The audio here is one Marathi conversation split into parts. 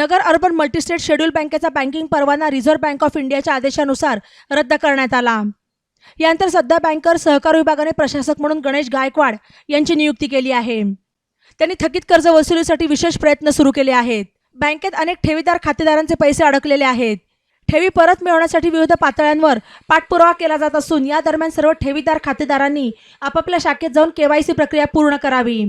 नगर अर्बन मल्टीस्टेट शेड्यूल बँकेचा बँकिंग परवाना रिझर्व्ह बँक ऑफ इंडियाच्या आदेशानुसार रद्द करण्यात आला. यानंतर सध्या बँकर सहकार विभागाने प्रशासक म्हणून गणेश गायकवाड यांची नियुक्ती केली आहे. त्यांनी थकीत कर्ज वसुलीसाठी विशेष प्रयत्न सुरू केले आहेत. बँकेत अनेक ठेवीदार खातेदारांचे पैसे अडकलेले आहेत. ठेवी परत मिळवण्यासाठी विविध पातळ्यांवर पाठपुरावा केला जात असून या दरम्यान सर्व ठेवीदार खातेदारांनी आपापल्या शाखेत जाऊन केवायसी प्रक्रिया पूर्ण करावी.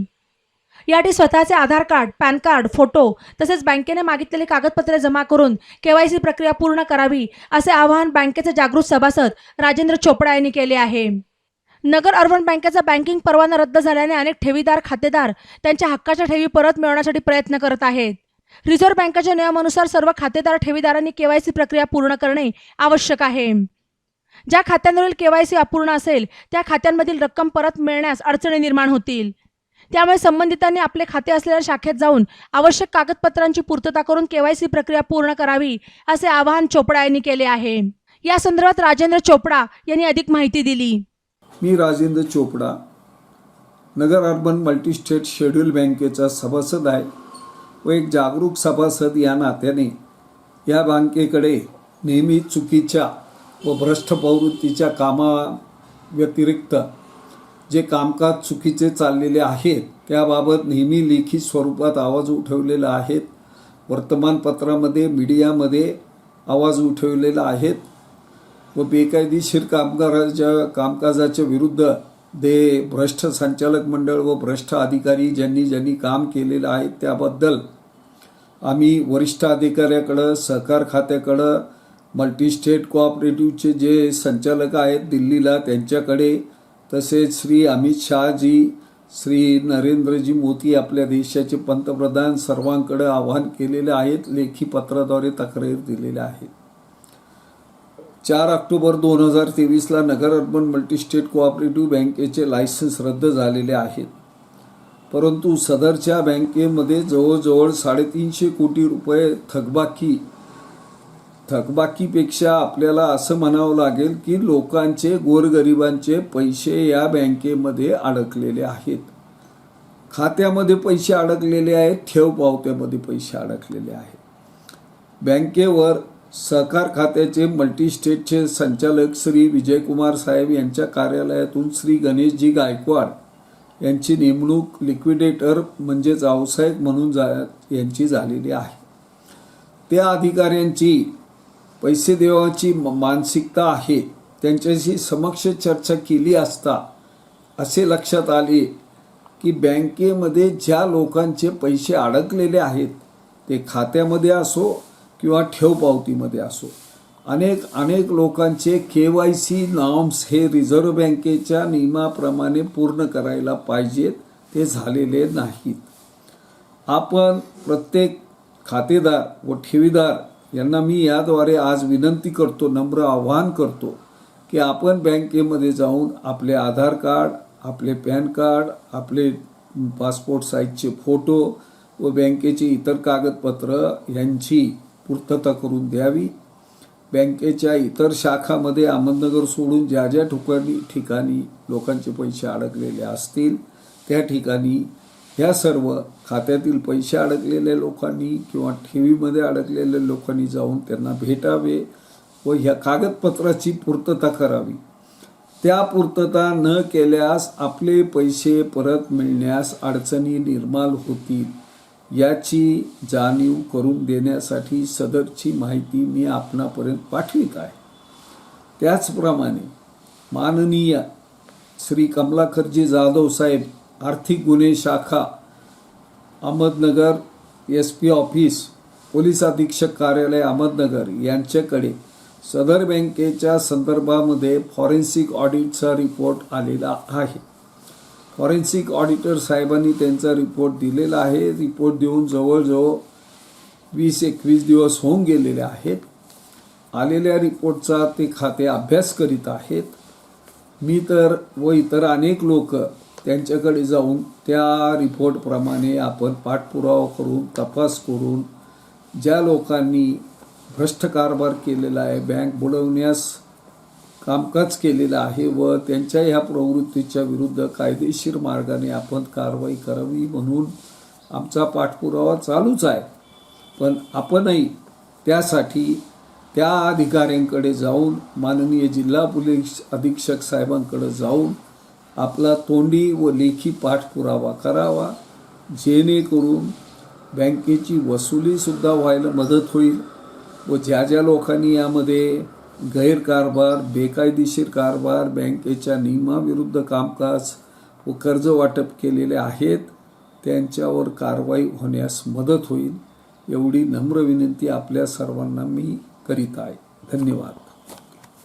यासाठी स्वतःचे Aadhaar card pan card photo तसेच बँकेने मागितलेली कागदपत्रे जमा करून केवायसी प्रक्रिया पूर्ण करावी असे आवाहन बँकेचे जागृत सभासद राजेंद्र चोपडा यांनी केले आहे. नगर अर्बन बँकेचा बँकिंग परवाना रद्द झाल्याने अनेक ठेवीदार खातेदार त्यांच्या हक्काच्या ठेवी परत मिळवण्यासाठी प्रयत्न करत आहेत. रिझर्व्ह बँकेच्या नियमानुसार सर्व खातेदार ठेवीदारांनी केवायसी प्रक्रिया पूर्ण करणे आवश्यक आहे. ज्या खात्यांवरील केवायसी अपूर्ण असेल त्या खात्यांमधील रक्कम परत मिळण्यास अडचणी निर्माण होतील. त्यामुळे संबंधितांनी आपले खाते असलेल्या शाखेत जाऊन आवश्यक कागदपत्रांची पूर्तता करून केवायसी प्रक्रिया पूर्ण करावी असे आवाहन चोपडा यांनी केले आहे. या संदर्भात राजेंद्र चोपडा यांनी अधिक माहिती दिली. मी Rajendra Chopda Nagar urban multistate schedule बँकेचा सभासद आहे व एक जागरूक सभासद या नात्याने या बँकेकडे नेहमी चुकीच्या व भ्रष्ट प्रवृत्तीच्या कामा व्यतिरिक्त जे कामकाज चुकीचे चाललेले आहेत त्याबाबत नेहमी लेखी स्वरूपात आवाज उठवलेला आहेत. वर्तमानपत्रामध्ये मीडियामध्ये आवाज उठवलेला आहेत. व बेकायदेशीर कामगाराच्या कामकाजाच्या विरुद्ध दे भ्रष्ट संचालक मंडळ व भ्रष्ट अधिकारी ज्यांनी ज्यांनी काम केलेलं आहे त्याबद्दल आम्ही वरिष्ठ अधिकाऱ्याकडं सहकार खात्याकडं मल्टीस्टेट कोऑपरेटिव्हचे जे संचालक आहेत दिल्लीला त्यांच्याकडे तसेच श्री अमित शहाजी श्री नरेंद्रजी मोदी आपल्या देशाचे पंतप्रधान सर्वांकडे आवाहन केलेले आहेत लेखी पत्राद्वारे तक्रार दिलेल्या आहेत. चार ऑक्टोबर दोन हजार तेवीसला नगर अर्बन मल्टीस्टेट कोऑपरेटिव्ह बँकेचे लायसन्स रद्द झालेले आहेत. परंतु सदरच्या बँकेमध्ये जवळजवळ साडेतीनशे कोटी रुपये थकबाकी थकबाकीपेक्षा आपल्याला असं म्हणावं लागेल की लोकांचे गोरगरिबांचे पैसे या बँकेमध्ये अडकलेले आहेत. खात्यामध्ये पैसे अडकलेले आहेत ठेव पावत्यामध्ये पैसे अडकलेले आहेत. बँकेवर सहकार खात्याचे मल्टीस्टेटचे संचालक श्री विजयकुमार साहेब यांच्या कार्यालयातून श्री गणेशजी गायकवाड यांची नेमणूक लिक्विडेटर म्हणजेच व्यावसायिक म्हणून जा यांची झालेली आहे. त्या अधिकाऱ्यांची पैसे देवाची म- मानसिकता आहे. त्यांच्याशी समक्ष चर्चा केली असता असे लक्षात आले की बँकेमध्ये ज्या लोकांचे पैसे अडकलेले आहेत ते खात्यामध्ये असो किंवा ठेव पावतीमध्ये असो अनेक अनेक लोकांचे के वाय सी नॉर्म्स हे रिझर्व्ह बँकेच्या नियमाप्रमाणे पूर्ण करायला पाहिजेत ते झालेले नाहीत. आपण प्रत्येक खातेदार व ठेवीदार यांना मी याद्वारे आज विनंती करतो नम्र आवाहन करतो की आपण बँकेमध्ये जाऊन आपले आधार कार्ड आपले पॅन कार्ड आपले पासपोर्ट साईजचे फोटो व बँकेचे इतर कागदपत्र यांची पूर्तता करून द्यावी. बँकेच्या इतर शाखामध्ये अहमदनगर सोडून ज्या ज्या ठिकाणी ठिकाणी लोकांचे पैसे अडकलेले असतील त्या ठिकाणी ह्या सर्व खात्यातील पैसे अडकलेल्या लोकांनी किंवा ठेवीमध्ये अडकलेल्या लोकांनी जाऊन त्यांना भेटावे व ह्या कागदपत्राची पूर्तता करावी. त्या पूर्तता न केल्यास आपले पैसे परत मिळण्यास अडचणी निर्माण होतील याची जाणीव करून देण्यासाठी सदरची माहिती मी आपणापर्यंत पाठवित आहे. त्याचप्रमाणे माननीय श्री कमलाकरजी जाधव साहेब आर्थिक गुन्हे शाखा Ahmednagar S P office police अधीक्षक कार्यालय अहमदनगर यांच्याकडे सदर बँकेच्या संदर्भामध्ये फॉरेन्सिक ऑडिटचा रिपोर्ट आलेला आहे. फॉरेन्सिक ऑडिटर साहेबांनी त्यांचा रिपोर्ट दिलेला आहे. रिपोर्ट देऊन जवळजवळ वीस एकवीस दिवस होऊन गेलेले आहेत. आलेल्या रिपोर्टचा ते खाते अभ्यास करीत आहेत. मी तर व इतर अनेक लोक त्यांच्याकडे जाऊन त्या रिपोर्टप्रमाणे आपण पाठपुरावा करून तपास करून ज्या लोकांनी भ्रष्ट कारभार केलेला आहे बँक बुडवण्यास कामकाज केलेलं आहे व त्यांच्या ह्या प्रवृत्तीच्या विरुद्ध कायदेशीर मार्गाने आपण कारवाई करावी म्हणून आमचा पाठपुरावा चालूच आहे. पण आपणही त्यासाठी त्या अधिकाऱ्यांकडे जाऊन माननीय जिल्हा पोलीस अधीक्षक साहेबांकडे जाऊन आपला तोंडी व लेखी पाठपुरावा करावा. जेणेकरून बँकेची वसुलीसुद्धा व्हायला मदत होईल व ज्या ज्या लोकांनी यामध्ये गैरकारभार बेकायदेशीर कारभार बँकेच्या नियमाविरुद्ध कामकाज व कर्ज वाटप केलेले आहेत त्यांच्यावर कारवाई होण्यास मदत होईल एवढी नम्र विनंती आपल्या सर्वांना मी करीत आहे. धन्यवाद.